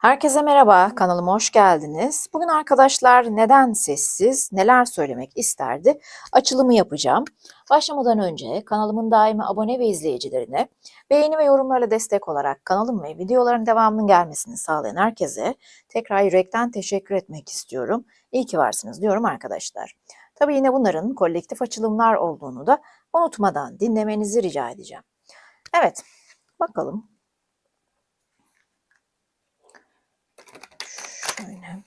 Herkese merhaba, kanalıma hoş geldiniz. Bugün arkadaşlar neden sessiz, neler söylemek isterdi açılımı yapacağım. Başlamadan önce kanalımın daimi abone ve izleyicilerine beğeni ve yorumlarla destek olarak kanalım ve videoların devamının gelmesini sağlayan herkese tekrar yürekten teşekkür etmek istiyorum. İyi ki varsınız diyorum arkadaşlar. Tabii yine bunların kolektif açılımlar olduğunu da unutmadan dinlemenizi rica edeceğim. Evet, bakalım Şöyle.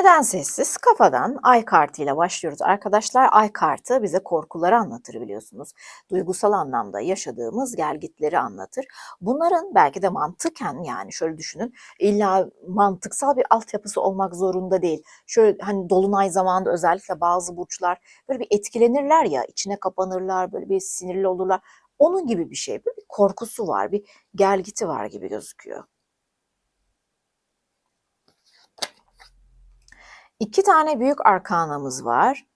Neden sessiz? Kafadan ay kartıyla başlıyoruz arkadaşlar. Ay kartı bize korkuları anlatır biliyorsunuz. Duygusal anlamda yaşadığımız gelgitleri anlatır. Bunların belki de mantıken yani şöyle düşünün illa mantıksal bir altyapısı olmak zorunda değil. Şöyle hani dolunay zamanında özellikle bazı burçlar böyle bir etkilenirler ya içine kapanırlar böyle bir sinirli olurlar. Onun gibi bir şey. Bir korkusu var, bir gelgiti var gibi gözüküyor. İki tane büyük arkanamız var.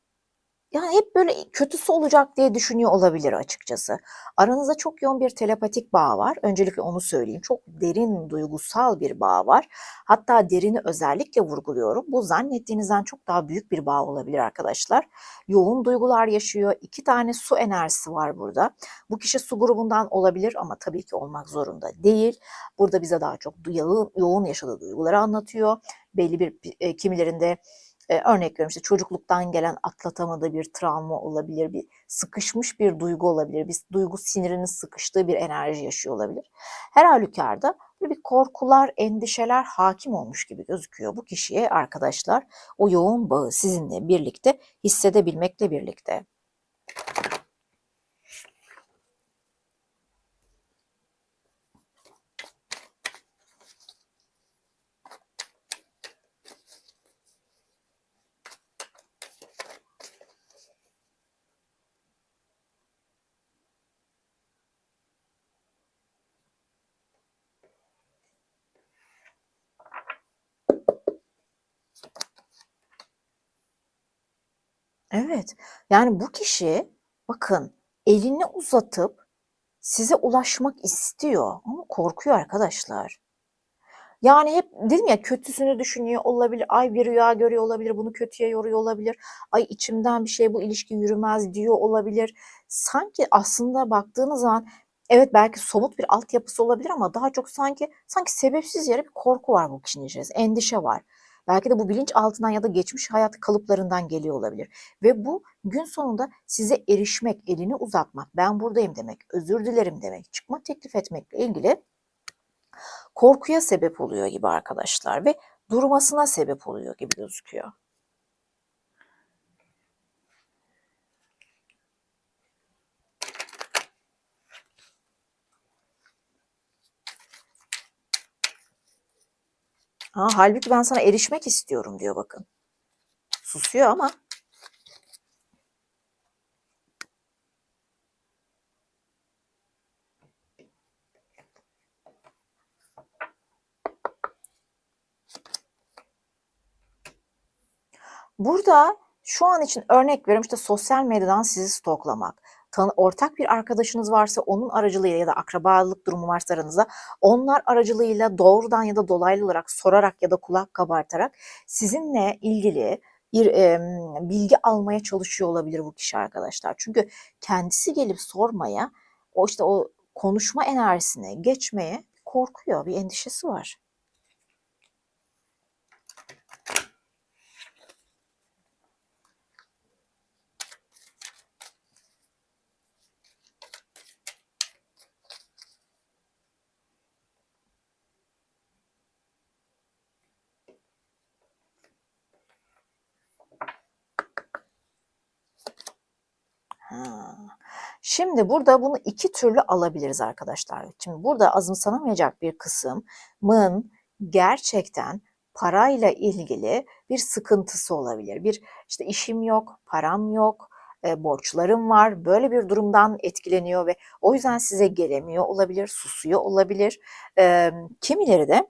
Yani hep böyle kötüsü olacak diye düşünüyor olabilir açıkçası. Aranızda çok yoğun bir telepatik bağ var. Öncelikle onu söyleyeyim. Çok derin duygusal bir bağ var. Hatta derini özellikle vurguluyorum. Bu zannettiğinizden çok daha büyük bir bağ olabilir arkadaşlar. Yoğun duygular yaşıyor. İki tane su enerjisi var burada. Bu kişi su grubundan olabilir ama tabii ki olmak zorunda değil. Burada bize daha çok yoğun, yaşadığı duyguları anlatıyor. Belli bir e, kimilerinde e, örnek veriyorum işte çocukluktan gelen atlatamadığı bir travma olabilir, bir sıkışmış bir duygu olabilir, bir duygu sinirinin sıkıştığı bir enerji yaşıyor olabilir. Her halükarda bir korkular, endişeler hakim olmuş gibi gözüküyor bu kişiye arkadaşlar. O yoğun bağı sizinle birlikte hissedebilmekle birlikte. Evet, yani bu kişi bakın elini uzatıp size ulaşmak istiyor ama korkuyor arkadaşlar. Yani hep dedim ya kötüsünü düşünüyor olabilir. Ay bir rüya görüyor olabilir. Bunu kötüye yoruyor olabilir. Ay içimden bir şey bu ilişki yürümez diyor olabilir. Sanki aslında baktığınız zaman evet belki somut bir altyapısı olabilir ama daha çok sanki sanki sebepsiz yere bir korku var bu kişinin içerisinde. Endişe var. Belki de bu bilinç altından ya da geçmiş hayat kalıplarından geliyor olabilir. Ve bu gün sonunda size erişmek, elini uzatmak, ben buradayım demek, özür dilerim demek, çıkma teklif etmekle ilgili korkuya sebep oluyor gibi arkadaşlar ve durmasına sebep oluyor gibi gözüküyor. Ha, halbuki ben sana erişmek istiyorum diyor bakın. Susuyor ama Burada şu an için örnek veriyorum işte sosyal medyadan sizi stoklamak, ortak bir arkadaşınız varsa onun aracılığıyla ya da akrabalık durumu varsa aranızda onlar aracılığıyla doğrudan ya da dolaylı olarak sorarak ya da kulak kabartarak sizinle ilgili bir e, bilgi almaya çalışıyor olabilir bu kişi arkadaşlar. Çünkü kendisi gelip sormaya, o işte o konuşma enerjisine geçmeye korkuyor, bir endişesi var. Şimdi burada bunu iki türlü alabiliriz arkadaşlar. Şimdi burada azımsanamayacak bir kısmın gerçekten parayla ilgili bir sıkıntısı olabilir. Bir işte işim yok, param yok, e, borçlarım var. Böyle bir durumdan etkileniyor ve o yüzden size gelemiyor olabilir, susuyor olabilir. E, kimileri de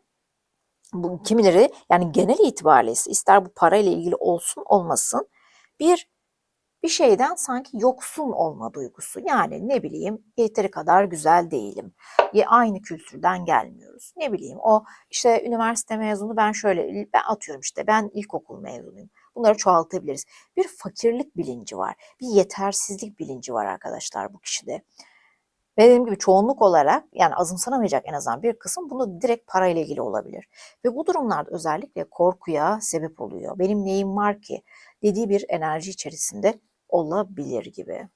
bu kimileri yani genel itibariyle ister bu parayla ilgili olsun olmasın bir bir şeyden sanki yoksun olma duygusu. Yani ne bileyim yeteri kadar güzel değilim. Ya aynı kültürden gelmiyoruz. Ne bileyim o işte üniversite mezunu ben şöyle ben atıyorum işte ben ilkokul mezunuyum. Bunları çoğaltabiliriz. Bir fakirlik bilinci var. Bir yetersizlik bilinci var arkadaşlar bu kişide. Ve dediğim gibi çoğunluk olarak yani azımsanamayacak en azından bir kısım bunu direkt parayla ilgili olabilir. Ve bu durumlarda özellikle korkuya sebep oluyor. Benim neyim var ki dediği bir enerji içerisinde olabilir gibi.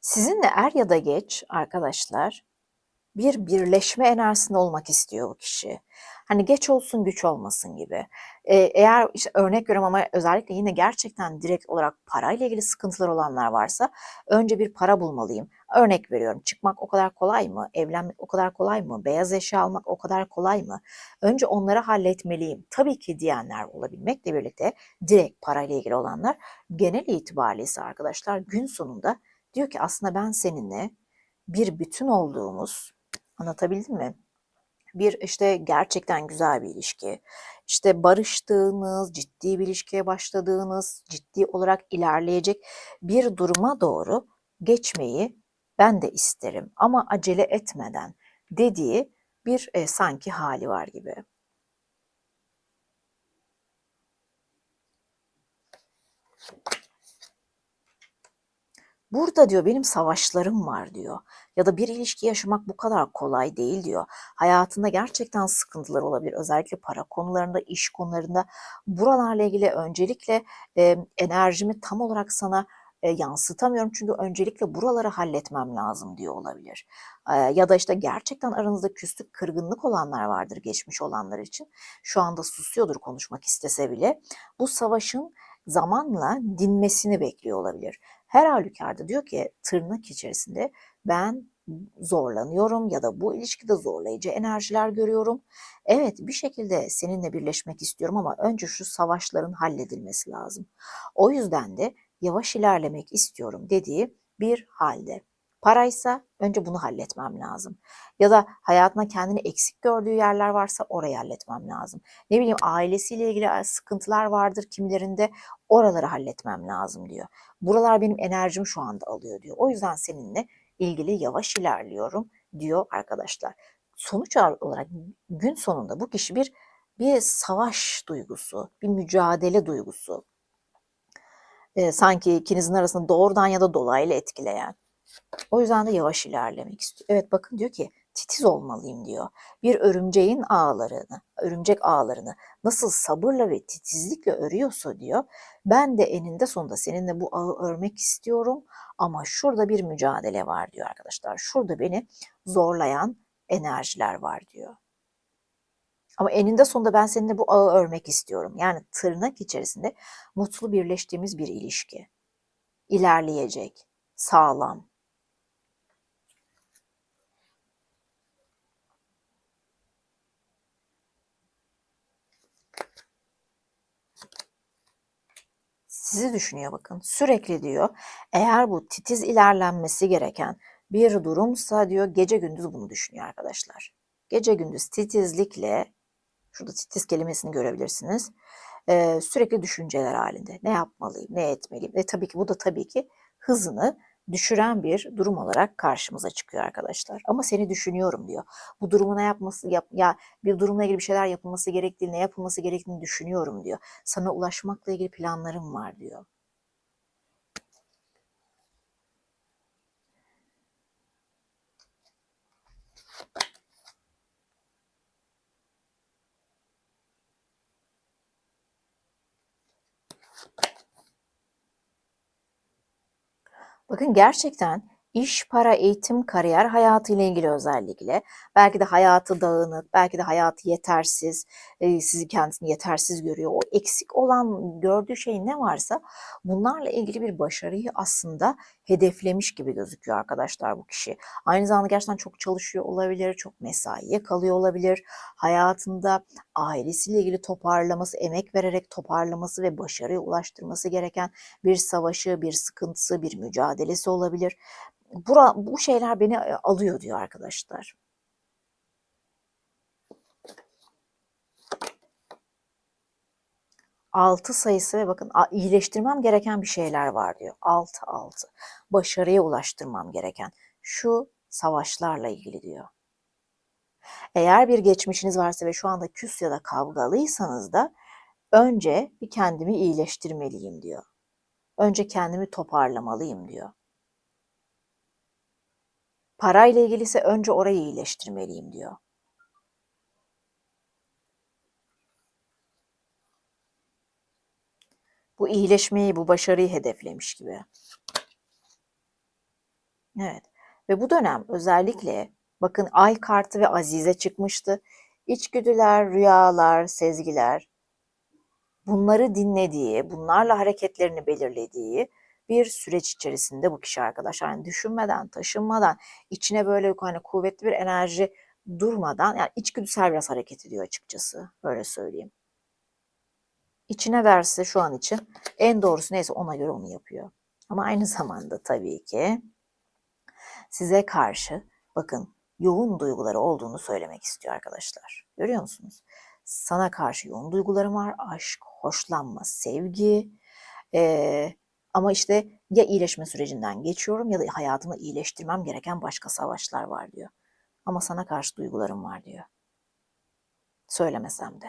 Sizinle er ya da geç arkadaşlar bir birleşme enerjisinde olmak istiyor bu kişi. Hani geç olsun güç olmasın gibi. Ee, eğer işte örnek veriyorum ama özellikle yine gerçekten direkt olarak parayla ilgili sıkıntılar olanlar varsa önce bir para bulmalıyım. Örnek veriyorum çıkmak o kadar kolay mı? Evlenmek o kadar kolay mı? Beyaz eşya almak o kadar kolay mı? Önce onları halletmeliyim. Tabii ki diyenler olabilmekle birlikte direkt parayla ilgili olanlar genel itibariyle ise arkadaşlar gün sonunda diyor ki aslında ben seninle bir bütün olduğumuz anlatabildim mi? Bir işte gerçekten güzel bir ilişki, işte barıştığınız, ciddi bir ilişkiye başladığınız, ciddi olarak ilerleyecek bir duruma doğru geçmeyi ben de isterim ama acele etmeden dediği bir e, sanki hali var gibi. Burada diyor benim savaşlarım var diyor. Ya da bir ilişki yaşamak bu kadar kolay değil diyor. Hayatında gerçekten sıkıntılar olabilir. Özellikle para konularında, iş konularında. Buralarla ilgili öncelikle e, enerjimi tam olarak sana e, yansıtamıyorum. Çünkü öncelikle buraları halletmem lazım diyor olabilir. E, ya da işte gerçekten aranızda küslük, kırgınlık olanlar vardır geçmiş olanlar için. Şu anda susuyordur konuşmak istese bile. Bu savaşın zamanla dinmesini bekliyor olabilir. Her halükarda diyor ki tırnak içerisinde ben zorlanıyorum ya da bu ilişkide zorlayıcı enerjiler görüyorum. Evet bir şekilde seninle birleşmek istiyorum ama önce şu savaşların halledilmesi lazım. O yüzden de yavaş ilerlemek istiyorum dediği bir halde. Paraysa önce bunu halletmem lazım. Ya da hayatına kendini eksik gördüğü yerler varsa orayı halletmem lazım. Ne bileyim ailesiyle ilgili sıkıntılar vardır kimilerinde oraları halletmem lazım diyor. Buralar benim enerjim şu anda alıyor diyor. O yüzden seninle ilgili yavaş ilerliyorum diyor arkadaşlar. Sonuç olarak gün sonunda bu kişi bir bir savaş duygusu, bir mücadele duygusu. Ee, sanki ikinizin arasında doğrudan ya da dolaylı etkileyen o yüzden de yavaş ilerlemek istiyor. Evet bakın diyor ki titiz olmalıyım diyor. Bir örümceğin ağlarını, örümcek ağlarını nasıl sabırla ve titizlikle örüyorsa diyor. Ben de eninde sonunda seninle bu ağı örmek istiyorum ama şurada bir mücadele var diyor arkadaşlar. Şurada beni zorlayan enerjiler var diyor. Ama eninde sonunda ben seninle bu ağı örmek istiyorum. Yani tırnak içerisinde mutlu birleştiğimiz bir ilişki. İlerleyecek, sağlam, sizi düşünüyor bakın. Sürekli diyor eğer bu titiz ilerlenmesi gereken bir durumsa diyor gece gündüz bunu düşünüyor arkadaşlar. Gece gündüz titizlikle şurada titiz kelimesini görebilirsiniz. Ee, sürekli düşünceler halinde. Ne yapmalıyım, ne etmeliyim? Ve tabii ki bu da tabii ki hızını düşüren bir durum olarak karşımıza çıkıyor arkadaşlar. Ama seni düşünüyorum diyor. Bu durumu ne yapması yap, ya bir durumla ilgili bir şeyler yapılması gerektiğini, yapılması gerektiğini düşünüyorum diyor. Sana ulaşmakla ilgili planlarım var diyor. Bakın gerçekten İş, para, eğitim, kariyer hayatı ile ilgili özellikle. Belki de hayatı dağınık, belki de hayatı yetersiz, e, sizi kendisini yetersiz görüyor. O eksik olan gördüğü şey ne varsa bunlarla ilgili bir başarıyı aslında hedeflemiş gibi gözüküyor arkadaşlar bu kişi. Aynı zamanda gerçekten çok çalışıyor olabilir, çok mesaiye kalıyor olabilir. Hayatında ailesiyle ilgili toparlaması, emek vererek toparlaması ve başarıya ulaştırması gereken bir savaşı, bir sıkıntısı, bir mücadelesi olabilir. Bura, bu şeyler beni e, alıyor diyor arkadaşlar. Altı sayısı ve bakın iyileştirmem gereken bir şeyler var diyor. Altı altı. Başarıya ulaştırmam gereken. Şu savaşlarla ilgili diyor. Eğer bir geçmişiniz varsa ve şu anda küs ya da kavgalıysanız da önce bir kendimi iyileştirmeliyim diyor. Önce kendimi toparlamalıyım diyor. Parayla ilgili ise önce orayı iyileştirmeliyim diyor. Bu iyileşmeyi, bu başarıyı hedeflemiş gibi. Evet. Ve bu dönem özellikle bakın ay kartı ve azize çıkmıştı. İçgüdüler, rüyalar, sezgiler bunları dinlediği, bunlarla hareketlerini belirlediği bir süreç içerisinde bu kişi arkadaşlar. Yani düşünmeden, taşınmadan, içine böyle hani kuvvetli bir enerji durmadan yani içgüdüsel biraz hareket ediyor açıkçası. Böyle söyleyeyim. İçine verse şu an için en doğrusu neyse ona göre onu yapıyor. Ama aynı zamanda tabii ki size karşı bakın yoğun duyguları olduğunu söylemek istiyor arkadaşlar. Görüyor musunuz? Sana karşı yoğun duygularım var. Aşk, hoşlanma, sevgi, ee, ama işte ya iyileşme sürecinden geçiyorum ya da hayatımı iyileştirmem gereken başka savaşlar var diyor. Ama sana karşı duygularım var diyor. Söylemesem de.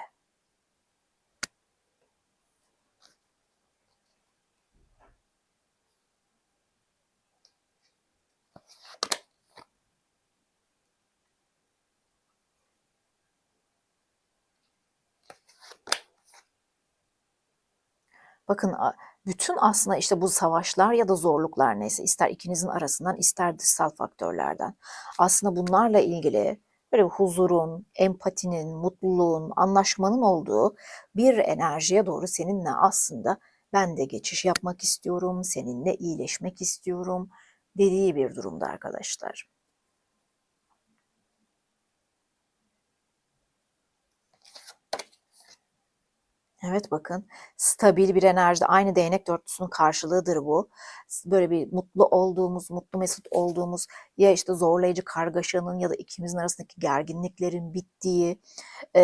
Bakın bütün aslında işte bu savaşlar ya da zorluklar neyse ister ikinizin arasından ister dışsal faktörlerden aslında bunlarla ilgili böyle huzurun, empatinin, mutluluğun, anlaşmanın olduğu bir enerjiye doğru seninle aslında ben de geçiş yapmak istiyorum, seninle iyileşmek istiyorum dediği bir durumda arkadaşlar. Evet bakın stabil bir enerjide aynı değnek dörtlüsünün karşılığıdır bu. Böyle bir mutlu olduğumuz, mutlu mesut olduğumuz ya işte zorlayıcı kargaşanın ya da ikimizin arasındaki gerginliklerin bittiği e,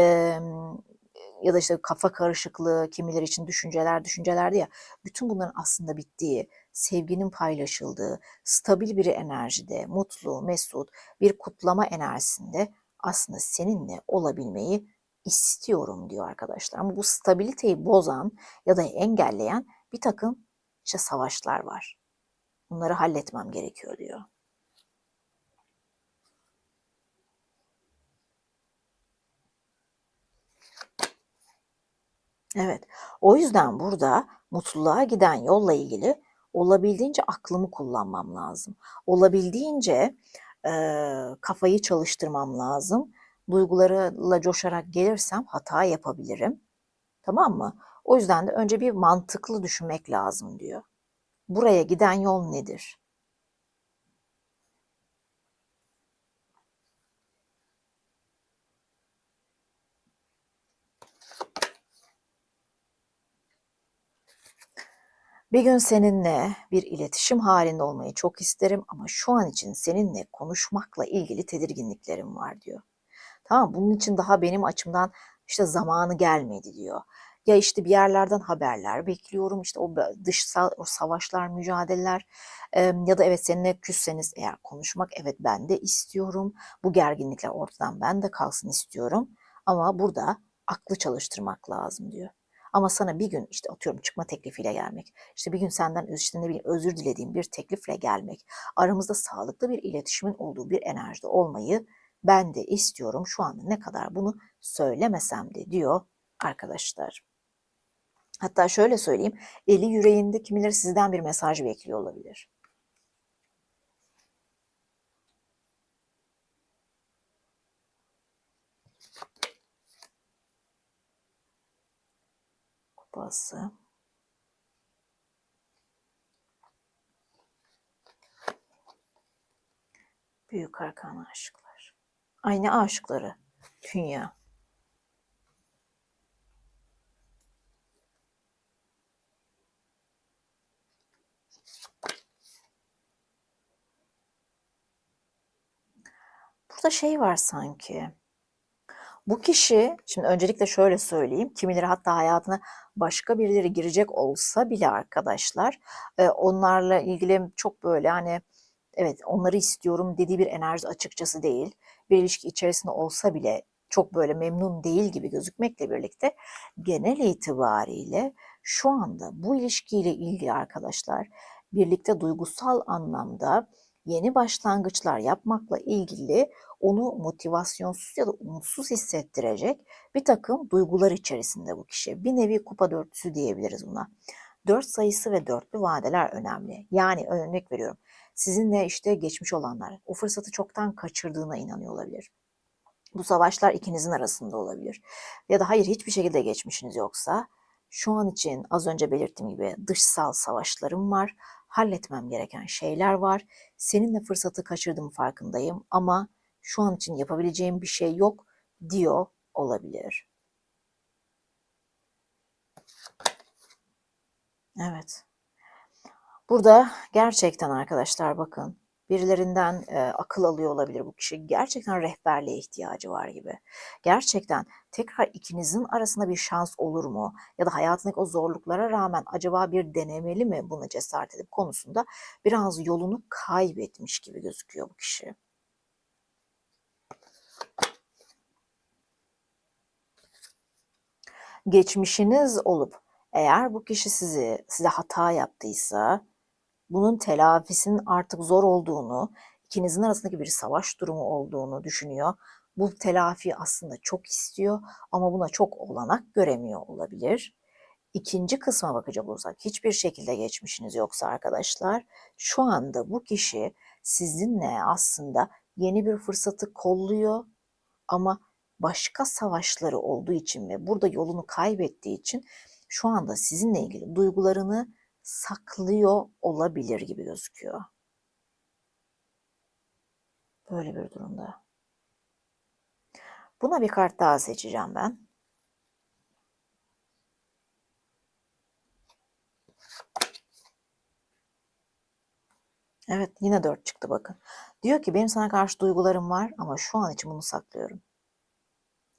ya da işte kafa karışıklığı, kimileri için düşünceler düşüncelerdi ya bütün bunların aslında bittiği, sevginin paylaşıldığı, stabil bir enerjide, mutlu, mesut bir kutlama enerjisinde aslında seninle olabilmeyi istiyorum diyor arkadaşlar. Ama bu stabiliteyi bozan ya da engelleyen bir takım işte savaşlar var. Bunları halletmem gerekiyor diyor. Evet. O yüzden burada mutluluğa giden yolla ilgili olabildiğince aklımı kullanmam lazım. Olabildiğince e, kafayı çalıştırmam lazım duygularla coşarak gelirsem hata yapabilirim. Tamam mı? O yüzden de önce bir mantıklı düşünmek lazım diyor. Buraya giden yol nedir? Bir gün seninle bir iletişim halinde olmayı çok isterim ama şu an için seninle konuşmakla ilgili tedirginliklerim var diyor. Tamam bunun için daha benim açımdan işte zamanı gelmedi diyor. Ya işte bir yerlerden haberler bekliyorum işte o dışsal o savaşlar, mücadeleler ya da evet seninle küsseniz eğer konuşmak evet ben de istiyorum. Bu gerginlikler ortadan ben de kalsın istiyorum. Ama burada aklı çalıştırmak lazım diyor. Ama sana bir gün işte atıyorum çıkma teklifiyle gelmek, işte bir gün senden işte ne bileyim özür dilediğim bir teklifle gelmek, aramızda sağlıklı bir iletişimin olduğu bir enerjide olmayı ben de istiyorum şu anda ne kadar bunu söylemesem de diyor arkadaşlar. Hatta şöyle söyleyeyim, eli yüreğinde kim bilir sizden bir mesaj bekliyor olabilir. Kupası. Büyük Arkan Aşklar aşıklar. Aynı aşıkları. Dünya. Burada şey var sanki. Bu kişi, şimdi öncelikle şöyle söyleyeyim, kimileri hatta hayatına başka birileri girecek olsa bile arkadaşlar, e, onlarla ilgili çok böyle hani evet onları istiyorum dediği bir enerji açıkçası değil. Bir ilişki içerisinde olsa bile çok böyle memnun değil gibi gözükmekle birlikte genel itibariyle şu anda bu ilişkiyle ilgili arkadaşlar birlikte duygusal anlamda yeni başlangıçlar yapmakla ilgili onu motivasyonsuz ya da umutsuz hissettirecek bir takım duygular içerisinde bu kişi. Bir nevi kupa dörtlüsü diyebiliriz buna. Dört sayısı ve dörtlü vadeler önemli. Yani örnek veriyorum. Sizinle işte geçmiş olanlar o fırsatı çoktan kaçırdığına inanıyor olabilir. Bu savaşlar ikinizin arasında olabilir. Ya da hayır hiçbir şekilde geçmişiniz yoksa şu an için az önce belirttiğim gibi dışsal savaşlarım var. Halletmem gereken şeyler var. Seninle fırsatı kaçırdım farkındayım ama şu an için yapabileceğim bir şey yok diyor olabilir. Evet. Burada gerçekten arkadaşlar bakın birilerinden e, akıl alıyor olabilir bu kişi. Gerçekten rehberliğe ihtiyacı var gibi. Gerçekten tekrar ikinizin arasında bir şans olur mu? Ya da hayatındaki o zorluklara rağmen acaba bir denemeli mi buna cesaret edip konusunda biraz yolunu kaybetmiş gibi gözüküyor bu kişi. Geçmişiniz olup eğer bu kişi sizi size hata yaptıysa bunun telafisinin artık zor olduğunu, ikinizin arasındaki bir savaş durumu olduğunu düşünüyor. Bu telafi aslında çok istiyor ama buna çok olanak göremiyor olabilir. İkinci kısma bakacak olursak hiçbir şekilde geçmişiniz yoksa arkadaşlar şu anda bu kişi sizinle aslında yeni bir fırsatı kolluyor ama başka savaşları olduğu için ve burada yolunu kaybettiği için şu anda sizinle ilgili duygularını saklıyor olabilir gibi gözüküyor. Böyle bir durumda. Buna bir kart daha seçeceğim ben. Evet yine dört çıktı bakın. Diyor ki benim sana karşı duygularım var ama şu an için bunu saklıyorum.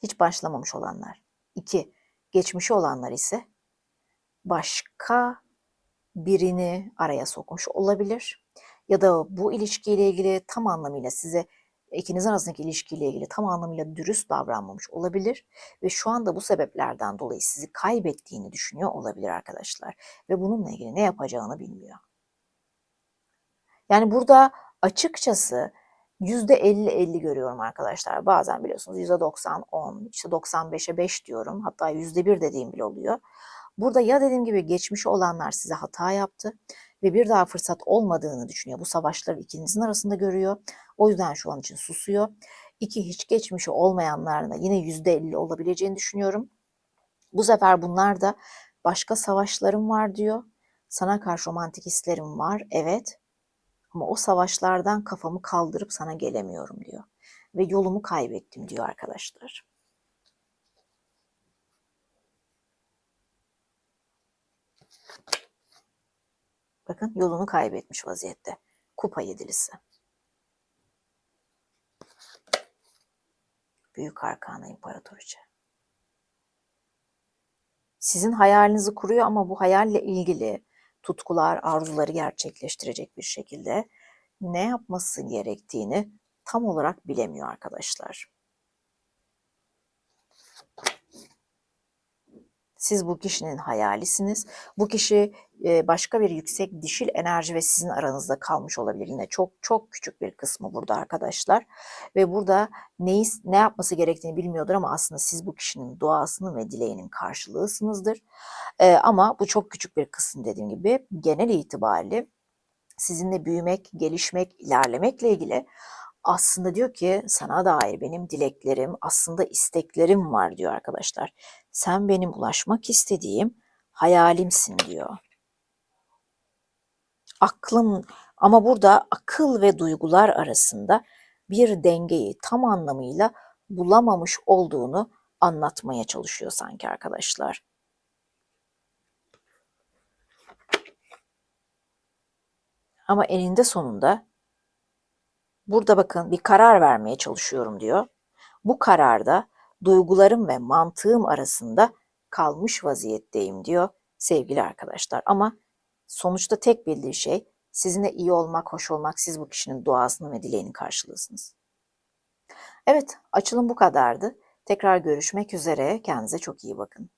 Hiç başlamamış olanlar. İki, geçmişi olanlar ise başka birini araya sokmuş olabilir. Ya da bu ilişkiyle ilgili tam anlamıyla size ikinizin arasındaki ilişkiyle ilgili tam anlamıyla dürüst davranmamış olabilir ve şu anda bu sebeplerden dolayı sizi kaybettiğini düşünüyor olabilir arkadaşlar ve bununla ilgili ne yapacağını bilmiyor. Yani burada açıkçası %50-50 görüyorum arkadaşlar. Bazen biliyorsunuz %90-10, işte 95'e 5 diyorum. Hatta %1 dediğim bile oluyor. Burada ya dediğim gibi geçmişi olanlar size hata yaptı ve bir daha fırsat olmadığını düşünüyor. Bu savaşları ikinizin arasında görüyor. O yüzden şu an için susuyor. İki hiç geçmişi olmayanlarla yine yüzde elli olabileceğini düşünüyorum. Bu sefer bunlar da başka savaşlarım var diyor. Sana karşı romantik hislerim var. Evet. Ama o savaşlardan kafamı kaldırıp sana gelemiyorum diyor. Ve yolumu kaybettim diyor arkadaşlar. Bakın yolunu kaybetmiş vaziyette. Kupa yedilisi. Büyük Arkana İmparatoriçe. Sizin hayalinizi kuruyor ama bu hayalle ilgili tutkular, arzuları gerçekleştirecek bir şekilde ne yapması gerektiğini tam olarak bilemiyor arkadaşlar. Siz bu kişinin hayalisiniz. Bu kişi başka bir yüksek dişil enerji ve sizin aranızda kalmış olabilir. Yine çok çok küçük bir kısmı burada arkadaşlar. Ve burada neyi, ne yapması gerektiğini bilmiyordur ama aslında siz bu kişinin duasının ve dileğinin karşılığısınızdır. Ama bu çok küçük bir kısım dediğim gibi genel itibariyle sizinle büyümek, gelişmek, ilerlemekle ilgili aslında diyor ki sana dair benim dileklerim, aslında isteklerim var diyor arkadaşlar. Sen benim ulaşmak istediğim hayalimsin diyor. Aklım ama burada akıl ve duygular arasında bir dengeyi tam anlamıyla bulamamış olduğunu anlatmaya çalışıyor sanki arkadaşlar. Ama eninde sonunda burada bakın bir karar vermeye çalışıyorum diyor. Bu kararda duygularım ve mantığım arasında kalmış vaziyetteyim diyor sevgili arkadaşlar. Ama sonuçta tek bildiği şey sizinle iyi olmak, hoş olmak, siz bu kişinin duasını ve dileğini karşılıyorsunuz. Evet, açılım bu kadardı. Tekrar görüşmek üzere. Kendinize çok iyi bakın.